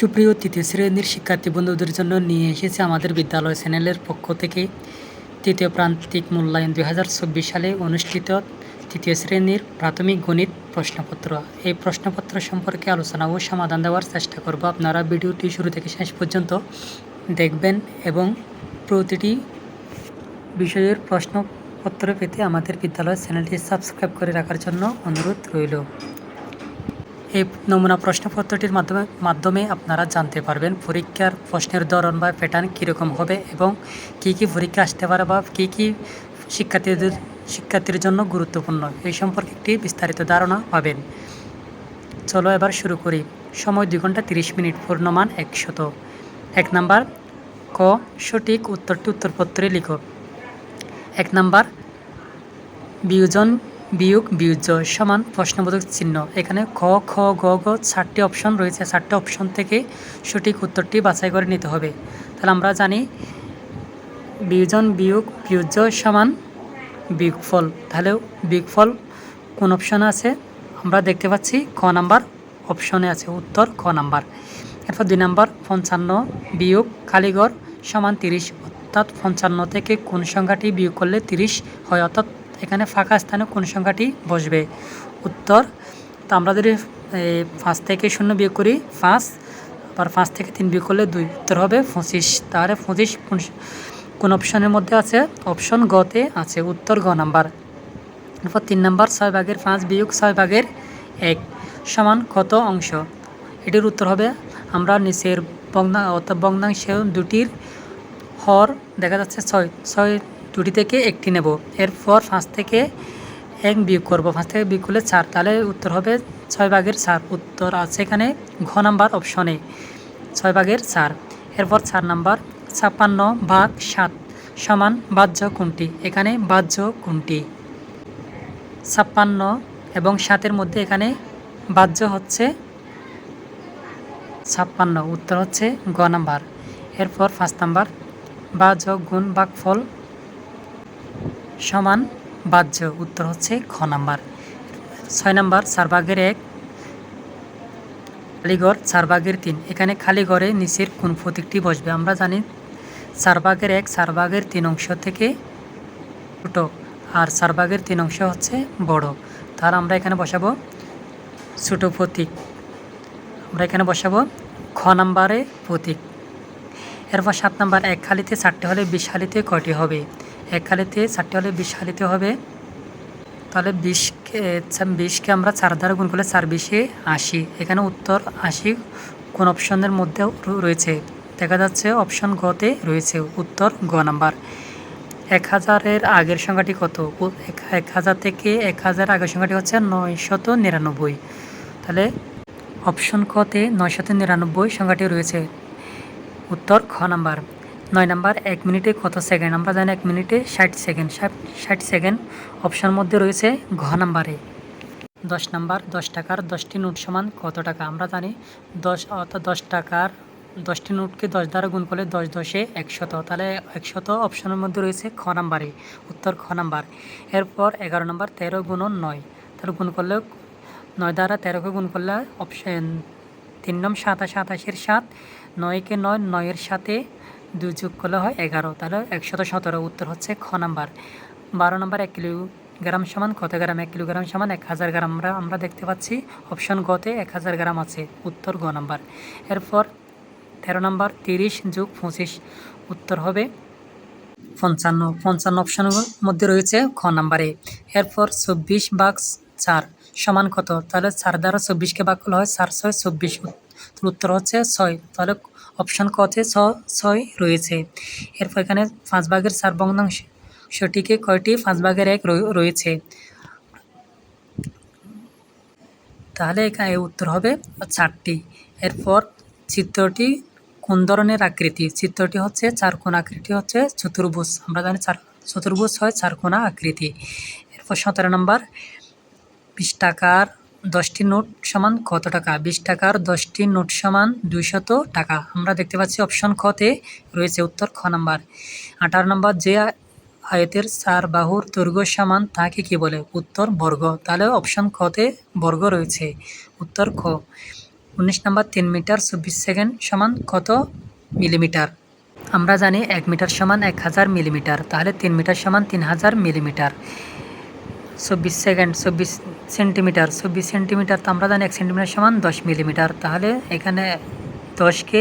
সুপ্রিয় তৃতীয় শ্রেণির শিক্ষার্থী বন্ধুদের জন্য নিয়ে এসেছে আমাদের বিদ্যালয় চ্যানেলের পক্ষ থেকে তৃতীয় প্রান্তিক মূল্যায়ন দু হাজার চব্বিশ সালে অনুষ্ঠিত তৃতীয় শ্রেণির প্রাথমিক গণিত প্রশ্নপত্র। এই প্রশ্নপত্র সম্পর্কে আলোচনা ও সমাধান দেওয়ার চেষ্টা করব। আপনারা ভিডিওটি শুরু থেকে শেষ পর্যন্ত দেখবেন এবং প্রতিটি বিষয়ের প্রশ্নপত্র পেতে আমাদের বিদ্যালয় চ্যানেলটি সাবস্ক্রাইব করে রাখার জন্য অনুরোধ রইল। এই নমুনা প্রশ্নপত্রটির মাধ্যমে মাধ্যমে আপনারা জানতে পারবেন পরীক্ষার প্রশ্নের ধরন বা প্যাটার্ন কীরকম হবে এবং কী কী পরীক্ষা আসতে পারে বা কী কী শিক্ষার্থীদের, শিক্ষার্থীর জন্য গুরুত্বপূর্ণ। এই সম্পর্কে একটি বিস্তারিত ধারণা পাবেন। চলো এবার শুরু করি। সময় দুই ঘণ্টা তিরিশ মিনিট, পূর্ণমান একশত এক নাম্বার, ক, সঠিক উত্তরটি উত্তরপত্রে লিখো। এক নাম্বার, বিয়োজন বিয়োগ বিয়োজ্য সমান, প্রশ্নবোধক চিহ্ন। এখানে খ খ, গ গ চারটি অপশন রয়েছে। চারটি অপশন থেকে সঠিক উত্তরটি বাছাই করে নিতে হবে। তাহলে আমরা জানি বিয়োজন, বিয়োগ বিয়োজ্য সমান, বিয়োগফল। তাহলে বিয়োগফল কোন অপশনে আছে? আমরা দেখতে পাচ্ছি খ নাম্বার অপশনে আছে। উত্তর খ নাম্বার। এরপর দুই নাম্বার, পঞ্চান্ন, বিয়োগ, কালীগড়, সমান তিরিশ। অর্থাৎ পঞ্চান্ন থেকে কোন সংখ্যাটি বিয়োগ করলে তিরিশ হয়? অর্থাৎ এখানে ফাঁকা স্থানে কোন সংখ্যাটি বসবে? উত্তর, তো আমরা যদি পাঁচ থেকে শূন্য বিয়োগ করি, পাঁচ, আবার পাঁচ থেকে তিন বিয়োগ করলে দুই, উত্তর হবে পঁচিশ। তাহলে পঁচিশ কোন কোন অপশনের মধ্যে আছে? অপশন গতে আছে, উত্তর গ নাম্বার। এরপর তিন নাম্বার, ছয় ভাগের পাঁচ বিয়োগ ছয় ভাগের এক সমান কত অংশ? এটির উত্তর হবে, আমরা নিচের বগ্না অর্থাৎ ভগ্নাংশ দুটির হর দেখা যাচ্ছে ছয় ছয় দুটি থেকে একটি নেব। এরপর পাঁচ থেকে এক বিয়োগ করব। পাঁচ থেকে বিয়োগ করলে চার। তাহলে উত্তর হবে ছয় ভাগের চার। উত্তর আছে এখানে ঘ নাম্বার অপশনে ছয় ভাগের চার। এরপর চার নাম্বার ছাপ্পান্ন ভাগ সাত সমান বাহ্য কোনটি? এখানে বাহ্য কোনটি? ছাপ্পান্ন এবং সাতের মধ্যে এখানে বাহ্য হচ্ছে ছাপ্পান্ন। উত্তর হচ্ছে গ নাম্বার। এরপর পাঁচ নাম্বার বাহ্য গুণ ফল সমান বাহ্য উত্তর হচ্ছে খ নাম্বার। ছয় নাম্বার চার ভাগের এক খালিগড় চার ভাগের তিন। এখানে খালিগড়ে নিচের কোন প্রতীকটি বসবে? আমরা জানি চার ভাগের এক চার ভাগের তিন অংশ থেকে ছোটো, আর চার ভাগের তিন অংশ হচ্ছে বড়। তাহলে আমরা এখানে বসাবো ছোটো প্রতীক। আমরা এখানে বসাবো খ নাম্বারে প্রতীক। এরপর সাত নাম্বার, এক খালিতে চারটে হলে বিশ খালিতে কয়টি হবে? এক খালিতে চারটে হলে বিশ খালিতে হবে। তাহলে বিশকে বিশকে আমরা চার দ্বারা গুণ করলে চার বিশে আশি। এখানে উত্তর আশি কোন অপশনের মধ্যেও রয়েছে। দেখা যাচ্ছে অপশন গতে রয়েছে। উত্তর গ নাম্বার। এক হাজারের আগের সংখ্যাটি কত? এক হাজার থেকে এক হাজার আগের সংখ্যাটি হচ্ছে নয়শত নিরানব্বই। তাহলে অপশন কতে নয়শত নিরানব্বই সংখ্যাটি রয়েছে। উত্তর খ নাম্বার। নয় নাম্বার, এক মিনিটে কত সেকেন্ড? আমরা জানি এক মিনিটে ষাট সেকেন্ড। ষাট সেকেন্ড অপশান মধ্যে রয়েছে ঘ নাম্বারে। দশ নাম্বার, দশ টাকার দশটি নোট সমান কত টাকা? আমরা জানি দশ, অর্থাৎ দশ টাকার দশটি নোটকে দশ দ্বারা গুণ করলে দশ দশে একশত। তাহলে একশত অপশনের মধ্যে রয়েছে খ নাম্বারে। উত্তর খ নাম্বার। এরপর এগারো নাম্বার, তেরো গুণন নয়। তাহলে গুণ করলে নয় দ্বারা তেরোকে গুণ করলে অপশন তিন নম সাতাশ, সাতাশের সাত, নয়কে নয়, নয়ের সাথে দুই যোগ করলে হয় এগারো। তাহলে একশত সতেরো, উত্তর হচ্ছে খ নাম্বার। বারো নাম্বার এক কিলোগ্রাম সমান কত গ্রাম? এক কিলোগ্রাম সমান এক হাজার গ্রাম। আমরা আমরা দেখতে পাচ্ছি অপশন গতে এক হাজার গ্রাম আছে, উত্তর গ নাম্বার। এরপর তেরো নাম্বার তিরিশ যোগ পঁচিশ, উত্তর হবে পঞ্চান্ন। পঞ্চান্ন অপশনের মধ্যে রয়েছে খ নাম্বারে। এরপর চব্বিশ বাঘ চার সমান কত? তাহলে চার দ্বারা চব্বিশকে বাক করলে হয় চার, ছয়, চব্বিশ, উত্তর হচ্ছে ছয়। তাহলে অপশন কতে ছ, ছয় রয়েছে। এরপর এখানে পাঁচ ভাগের চার ভগ্নাংশ। সঠিকে কয়টি? পাঁচ ভাগের এক রয়েছে। তাহলে এখানে উত্তর হবে চারটি। এরপর চিত্রটি কোন ধরনের আকৃতি? চিত্রটি হচ্ছে চারকোনা আকৃতি হচ্ছে চতুর্ভুজ। আমরা জানি চার, চতুর্ভুজ হয় চারকোনা আকৃতি। এরপর সতেরো নম্বর টাকার দশটি নোট সমান কত টাকা? বিশ টাকার দশটি নোট সমান দুইশত টাকা। আমরা দেখতে পাচ্ছি অপশন খতে রয়েছে উত্তর খ নাম্বার। আঠারো নম্বর, যে আয়তের চার বাহুর দৈর্ঘ্য সমান তাকে কি বলে? উত্তর বর্গ। তাহলে অপশন খতে বর্গ রয়েছে। উত্তর খ। উনিশ নাম্বার, তিন মিটার চব্বিশ সেকেন্ড সমান কত মিলিমিটার? আমরা জানি এক মিটার সমান এক হাজার মিলিমিটার। তাহলে তিন মিটার সমান তিন হাজার মিলিমিটার। চব্বিশ সেকেন্ড, চব্বিশ সেন্টিমিটার চব্বিশ সেন্টিমিটার তো আমরা জানি এক সেন্টিমিটার সমান দশ মিলিমিটার। তাহলে এখানে দশকে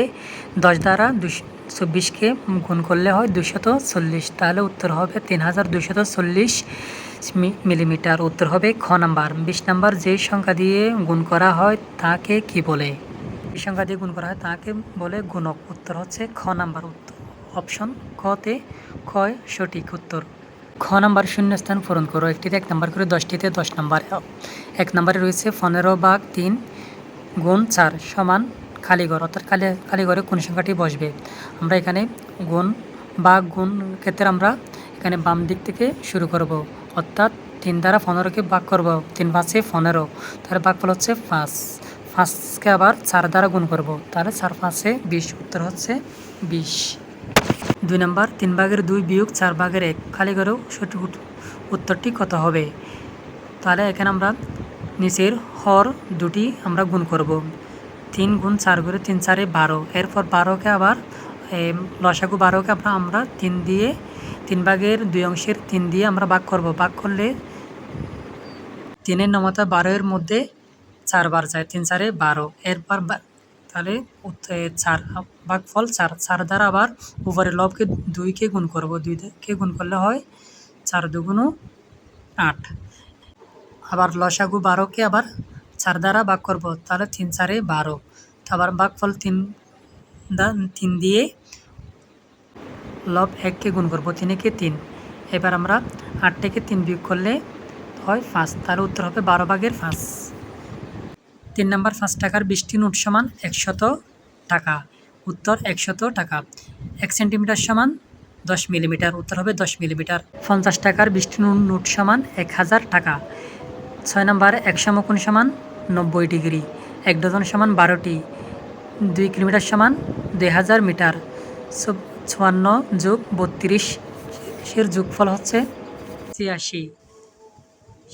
দশ দ্বারা দুশো চব্বিশকে গুণ করলে হয় দুশত চল্লিশ। তাহলে উত্তর হবে তিন হাজার দুশত চল্লিশ মিলিমিটার। উত্তর হবে খ নাম্বার। বিশ নাম্বার যেই সংখ্যা দিয়ে গুণ করা হয় তাকে কি বলে? যে সংখ্যা দিয়ে গুণ করা হয় তাকে বলে গুণক। উত্তর হচ্ছে খ নাম্বার উত্তর। অপশন খতে ক্ষয় সঠিক উত্তর। খ নাম্বার শূন্য স্থান পূরণ করো। একটিতে এক নাম্বার করে দশটিতে দশ নাম্বার। এক নাম্বারে রয়েছে পনেরো ভাগ তিন গুণ চার সমান খালিঘর অর্থাৎ খালি খালিঘরে কোন সংখ্যাটি বসবে? আমরা এখানে গুণ বাঘ গুণ ক্ষেত্রে আমরা এখানে বাম দিক থেকে শুরু করব। অর্থাৎ তিন দ্বারা পনেরোকে ভাগ করব। তিন পাঁচে পনেরো। তাহলে ভাগফল হচ্ছে পাঁচ। পাঁচকে আবার চার দ্বারা গুণ করব। তাহলে চার পাঁচে বিশ, উত্তর হচ্ছে বিশ। দুই নম্বর, তিন ভাগের দুই বিয়োগ চার ভাগের এক। খালি করেও সঠিক উত্তরটি কত হবে? তাহলে এখানে আমরা নিচের হর দুটি আমরা গুণ করব। তিন গুণ চার করে তিন চারে বারো। এরপর বারোকে আবার লসাগু বারোকে আমরা আমরা তিন দিয়ে, তিন ভাগের দুই অংশের তিন দিয়ে আমরা ভাগ করব। ভাগ করলে তিনের নমতা বারোয়ের মধ্যে চারবার যায়, তিন চারে বারো। এরপর তাহলে চার ভাগফল চার চার দ্বারা আবার উপরে লবকে দুইকে গুণ করব দুইকে গুণ করলে হয় চার দুগুণ আট। আবার লসাগু বারোকে আবার চার দ্বারা ভাগ করব, তাহলে তিন চারে বারো। আবার ভাগফল তিন তিন দিয়ে লব এককে গুণ করব তিনেকে তিন। এবার আমরা আট থেকে তিন বিয়োগ করলে হয় পাঁচ, তাহলে উত্তর হবে বারো ভাগের পাঁচ। তিন নম্বর পাঁচ টাকার বৃষ্টি নোট সমান একশত টাকা। উত্তর একশত টাকা। এক সেন্টিমিটার সমান দশ মিলিমিটার, উত্তর হবে দশ মিলিমিটার। পঞ্চাশ টাকার বৃষ্টি নোট সমান এক হাজার টাকা। ছয় নম্বর এক সমকোণ সমান নব্বই ডিগ্রি। এক ডজন সমান বারোটি। দুই কিলোমিটার সমান দুই হাজার মিটার। চুয়ান্ন যোগ বত্রিশ, এর যোগফল হচ্ছে ছিয়াশি।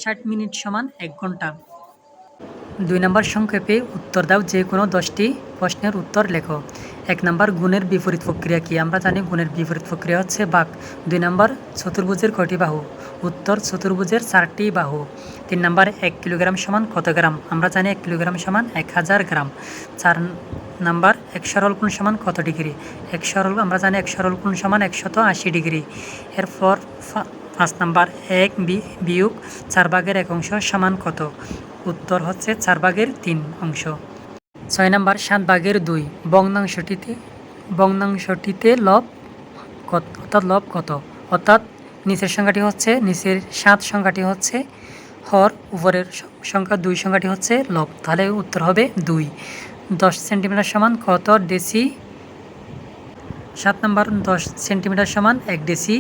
ষাট মিনিট সমান এক ঘণ্টা। দুই নম্বর সংক্ষেপে উত্তর দাও, যে কোনো দশটি প্রশ্নের উত্তর লেখো। এক নম্বর, গুণের বিপরীত প্রক্রিয়া কি? আমরা জানি গুণের বিপরীত প্রক্রিয়া হচ্ছে বাক। দুই নম্বর, চতুর্ভুজের কটি বাহু? উত্তর, চতুর্ভুজের চারটি বাহু। তিন নম্বর, এক কিলোগ্রাম সমান কত গ্রাম? আমরা জানি এক কিলোগ্রাম সমান এক হাজার গ্রাম। চার নাম্বার, এক সরল সমান কত ডিগ্রি? এক সরল, আমরা জানি এক সরল কোণ সমান একশত আশি ডিগ্রি। এরপর পাঁচ নাম্বার, এক বিয়োগ চার ভাগের এক অংশ সমান কত? উত্তর হচ্ছে চার ভাগের তিন অংশ। ছয় নম্বর সাত ভাগের দুই। বগ্নাংশটিতে বগ্নাংশটিতে লব কত অর্থাৎ লব কত? অর্থাৎ নিচের সংখ্যাটি হচ্ছে নিচের সাত সংখ্যাটি হচ্ছে হর, উপরের সংখ্যা দুই সংখ্যাটি হচ্ছে লব। তাহলে উত্তর হবে দুই। দশ সেন্টিমিটার সমান কত ডেসি? সাত নম্বর দশ সেন্টিমিটার সমান এক ডেসি।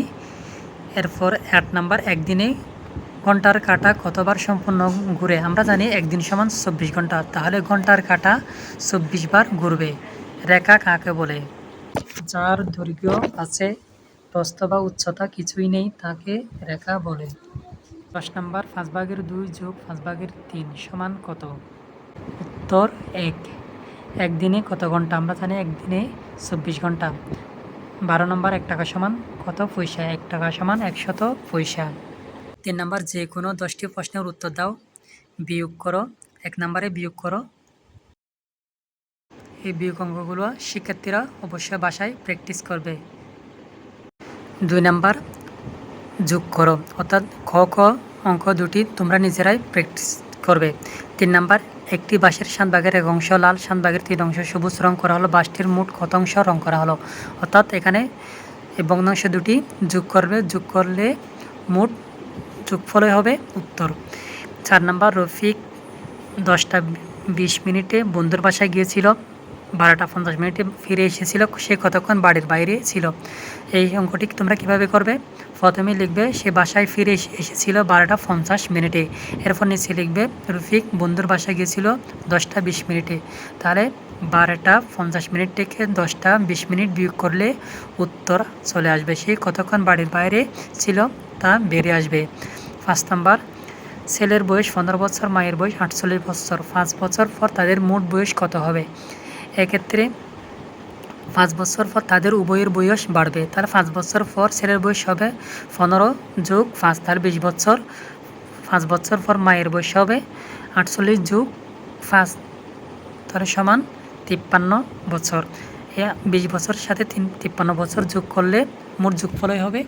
এরপর আট নাম্বার একদিনে ঘণ্টার কাটা কতবার সম্পূর্ণ ঘুরে? আমরা জানি একদিন সমান চব্বিশ ঘণ্টা। তাহলে ঘণ্টার কাটা চব্বিশ বার ঘুরবে। রেখা কাকে বলে? যার দৈর্ঘ্য আছে, প্রস্থ বা উচ্চতা কিছুই নেই, তাকে রেখা বলে। দশ নম্বর, পাঁচ ভাগের দুই যোগ পাঁচ ভাগের তিন সমান কত? উত্তর এক। একদিনে কত ঘণ্টা? আমরা জানি একদিনে চব্বিশ ঘণ্টা। বারো নম্বর, এক টাকা সমান কত পয়সা? এক টাকা সমান একশত পয়সা। তিন নম্বর যে কোনো দশটি প্রশ্নের উত্তর দাও। বিয়োগ করো। এক নম্বরে বিয়োগ করো। এই বিয়োগ অঙ্কগুলো শিক্ষার্থীরা অবশ্যই বাসায় প্র্যাকটিস করবে। দুই নাম্বার যোগ করো। অর্থাৎ খ খ অঙ্ক দুটি তোমরা নিজেরাই প্র্যাকটিস করবে। তিন নাম্বার একটি বাঁশের শানবাগের এক অংশ লাল শানবাগের তিন অংশ সবুজ রং করা হলো। বাসটির মোট কত অংশ রং করা হলো? অর্থাৎ এখানে এই ভগ্নাংশ দুটি যোগ করবে। যোগ করলে মোট যোগফলে হবে উত্তর। চার নাম্বার রফিক দশটা বিশ মিনিটে বন্ধুর বাসায় গিয়েছিল। বারোটা পঞ্চাশ মিনিটে ফিরে এসেছিল, সে কতক্ষণ বাড়ির বাইরে ছিল? এই অঙ্কটি তোমরা কীভাবে করবে? প্রথমে লিখবে, সে বাসায় ফিরে এসে- এসেছিল বারোটা পঞ্চাশ মিনিটে। এরপর নিচে লিখবে, রফিক বন্ধুর বাসায় গিয়েছিল দশটা বিশ মিনিটে। তাহলে বারোটা পঞ্চাশ মিনিট থেকে দশটা বিশ মিনিট বিয়োগ করলে উত্তর চলে আসবে। সে কতক্ষণ বাড়ির বাইরে ছিল তা বেরিয়ে আসবে। পাঁচ নাম্বার, ছেলের বয়স পনেরো বছর, মায়ের বয়স আটচল্লিশ বছর। পাঁচ বছর পর তাদের মোট বয়স কত হবে? এক্ষেত্রে পাঁচ বছর পর তাদের উভয়ের বয়স বাড়বে। তার পাঁচ বছর পর ছেলের বয়স হবে পনেরো যোগ পাঁচ, তার বিশ বছর, পাঁচ বছর পর মায়ের বয়স হবে আটচল্লিশ যোগ পাঁচ, তার সমান তিপ্পান্ন বছর। বিশ বছর সাথে তিন, তিপ্পান্ন বছর যোগ করলে মোট যোগফলই হবে।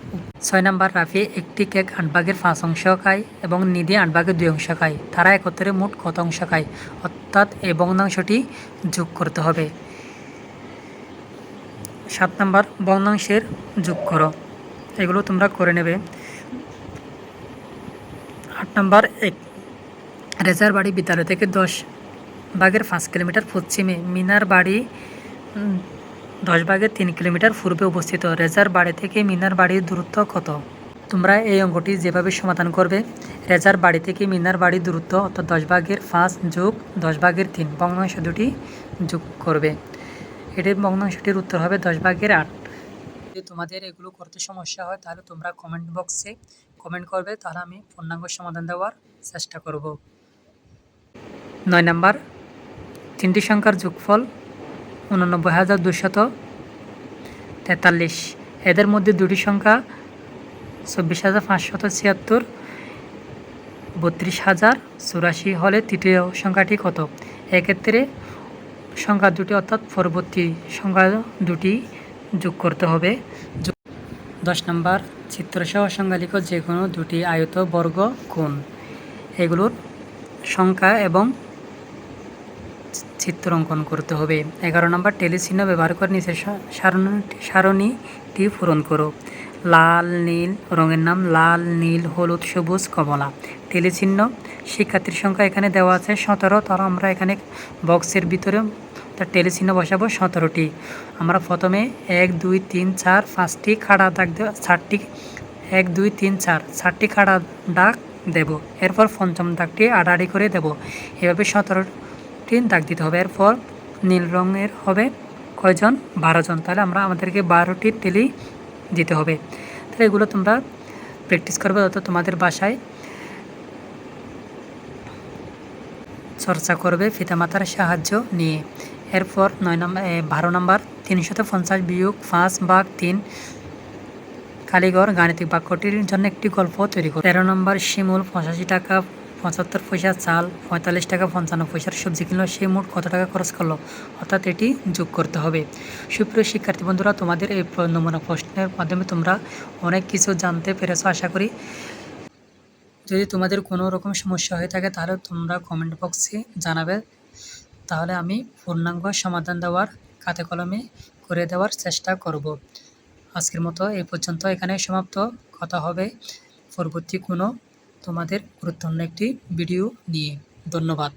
ছয় নম্বর রাফি একটি কেক আট ভাগের পাঁচ অংশ খায় এবং নিধি আট ভাগের দুই অংশ খায়। তারা একত্রে মোট কত অংশ খায়? অর্থাৎ এই ভগ্নাংশটি যোগ করতে হবে। সাত নম্বর ভগ্নাংশের যোগ করো। এগুলো তোমরা করে নেবে। আট নাম্বার, এক রেজার বাড়ি বিদ্যালয় থেকে দশ ভাগের পাঁচ কিলোমিটার পশ্চিমে মিনার বাড়ি দশ ভাগের তিন কিলোমিটার পূর্বে অবস্থিত রেজার বাড়ি থেকে মিনার বাড়ির দূরত্ব কত? তোমরা এই অঙ্কটি যেভাবে সমাধান করবে, রেজার বাড়ি থেকে মিনার বাড়ির দূরত্ব অর্থাৎ দশ ভাগের পাঁচ যোগ দশ ভাগের তিন, ভগ্নাংশ দুটি যোগ করবে। এটির ভগ্নাংশটির উত্তর হবে দশ ভাগের আট। যদি তোমাদের এগুলো করতে সমস্যা হয়, তাহলে তোমরা কমেন্ট বক্সে কমেন্ট করবে, তাহলে আমি পূর্ণাঙ্গ সমাধান দেওয়ার চেষ্টা করব। নয় নাম্বার, তিনটি সংখ্যার যোগফল উননব্বই হাজার দুশত তেতাল্লিশ। এদের মধ্যে দুটি সংখ্যা চব্বিশ হাজার পাঁচশত ছিয়াত্তর, বত্রিশ হাজার চুরাশি হলে তৃতীয় সংখ্যাটি কত? এক্ষেত্রে সংখ্যা দুটি অর্থাৎ পরবর্তী সংখ্যা দুটি যোগ করতে হবে। দশ নম্বর চিত্রসহ লিখো যে কোনো দুটি আয়ত বর্গ কোণ। এগুলোর সংখ্যা এবং চিত্র অঙ্কন করতে হবে। এগারো নম্বর টেলিচিহ্ন ব্যবহার করে নিচের সা- সারণীটি পূরণ করো। লাল, নীল, রঙের নাম লাল, নীল, হলুদ, সবুজ, কমলা। টেলিচিহ্ন শিক্ষার্থীর সংখ্যা এখানে দেওয়া আছে সতেরো। তারা আমরা এখানে বক্সের ভিতরে তার টেলিচিহ্ন বসাবো সতেরোটি। আমরা প্রথমে এক, দুই, তিন, চার, পাঁচটি খাড়া দাগ দেওয়া চারটি, এক, দুই, তিন, চার, চারটি খাড়া দাগ দেব। এরপর পঞ্চম দাগটি আড়াআড়ি করে দেব। এভাবে সতেরোটি দাগ দিতে হবে। এরপর নীল রঙের হবে কয়জন? বারো জন। তাহলে আমরা আমাদেরকে বারোটি টেলি দিতে হবে। তাহলে এগুলো তোমরা প্র্যাকটিস করবে অর্থাৎ তোমাদের বাসায় চর্চা করবে পিতামাতার সাহায্য নিয়ে। এরপর নয় নম্বর বারো নম্বর, তিনশত পঞ্চাশ বিয়োগ পাঁচ ভাগ তিন কালীগড় গাণিতিক বাক্যটির জন্য একটি গল্প তৈরি করো। তেরো নম্বর, শিমুল পঁচাশি টাকা পঁচাত্তর পয়সা চাল, পঁয়তাল্লিশ টাকা পঞ্চান্ন পয়সার সবজি কিনলো, সে মোট কত টাকা খরচ করল? অর্থাৎ এটি যোগ করতে হবে। সুপ্রিয় শিক্ষার্থী বন্ধুরা, তোমাদের এই নমুনা প্রশ্নের মাধ্যমে তোমরা অনেক কিছু জানতে পেরেছ, আশা করি। যদি তোমাদের কোনো রকম সমস্যা হয়ে থাকে, তাহলে তোমরা কমেন্ট বক্সে জানাবে। তাহলে আমি পূর্ণাঙ্গ সমাধান দেওয়ার খাতে কলমে করে দেওয়ার চেষ্টা করব। আজকের মতো এই পর্যন্ত এখানে সমাপ্ত। কথা হবে পরবর্তী কোনো তোমাদের গুরুত্বপূর্ণ একটি ভিডিও নিয়ে। ধন্যবাদ।